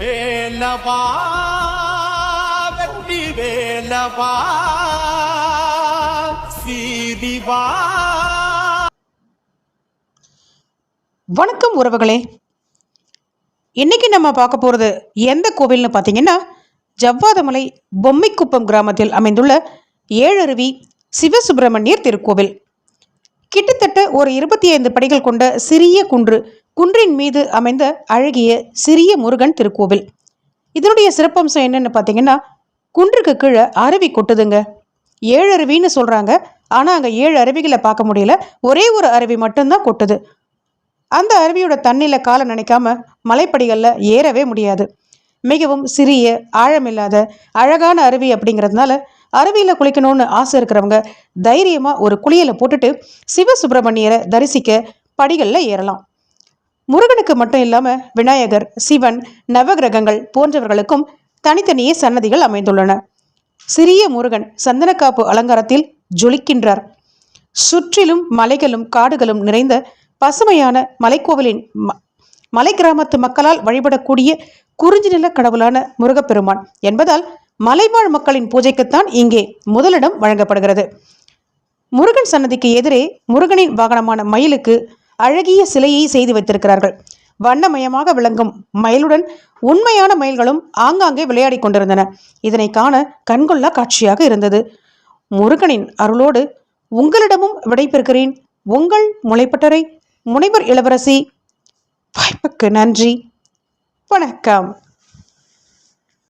வேலவா வெற்றி வேலவா சீதிவா. வணக்கம் உறவுகளே. இன்னைக்கு நம்ம பார்க்க போகிறது எந்த கோவில்னு பார்த்தீங்கன்னா ஜவ்வாதமலை பொம்மைக்குப்பம் கிராமத்தில் அமைந்துள்ள ஏழருவி சிவசுப்பிரமணியர் திருக்கோவில். கிட்டத்தட்ட ஒரு இருபத்தி ஐந்து படிகள் கொண்ட சிறிய குன்று குன்றின் மீது அமைந்த அழகிய சிறிய முருகன் திருக்கோவில். இதனுடைய சிறப்பம்சம் என்னென்னு பார்த்தீங்கன்னா குன்றுக்கு கீழே அருவி கொட்டுதுங்க. ஏழு அருவின்னு சொல்கிறாங்க ஆனால் அங்கே ஏழு அருவிகளை பார்க்க முடியல. ஒரே ஒரு அருவி மட்டும்தான் கொட்டுது. அந்த அருவியோட தண்ணியில் காலை நினைக்காம மலைப்படிகளில் ஏறவே முடியாது. மிகவும் சிறிய ஆழமில்லாத அழகான அருவி அப்படிங்கிறதுனால அருவியில் குளிக்கணும்னு ஆசை இருக்கிறவங்க தைரியமாக ஒரு குளியலை போட்டுட்டு சிவசுப்பிரமணியரை தரிசிக்க படிகளில் ஏறலாம். முருகனுக்கு மட்டும் இல்லாமல் விநாயகர் சிவன் நவகிரகங்கள் போன்றவர்களுக்கும் தனித்தனியே சன்னதிகள் அமைந்துள்ளன. சிறிய முருகன் சந்தனக்காப்பு அலங்காரத்தில் ஜொலிக்கின்றார். சுற்றிலும் மலைகளும் காடுகளும் நிறைந்த பசுமையான மலைக்கோவிலின் ம- மலை கிராமத்து மக்களால் வழிபடக்கூடிய குறிஞ்சி நில கடவுளான முருகப்பெருமான் என்பதால் மலைவாழ் மக்களின் பூஜைக்குத்தான் இங்கே முதலிடம் வழங்கப்படுகிறது. முருகன் சன்னதிக்கு எதிரே முருகனின் வாகனமான மயிலுக்கு அழகிய சிலையை செய்து வைத்திருக்கிறார்கள். வண்ணமயமாக விளங்கும் மயிலுடன் உண்மையான மயில்களும் ஆங்காங்கே விளையாடிக் கொண்டிருந்தன. இதனை காண கண்கொள்ளா காட்சியாக இருந்தது. முருகனின் அருளோடு உங்களிடமும் விடைபெறுகிறேன். உங்கள் முளைப்பட்டரை முனைவர் இளவரசி. வாய்ப்புக்கு நன்றி. வணக்கம்.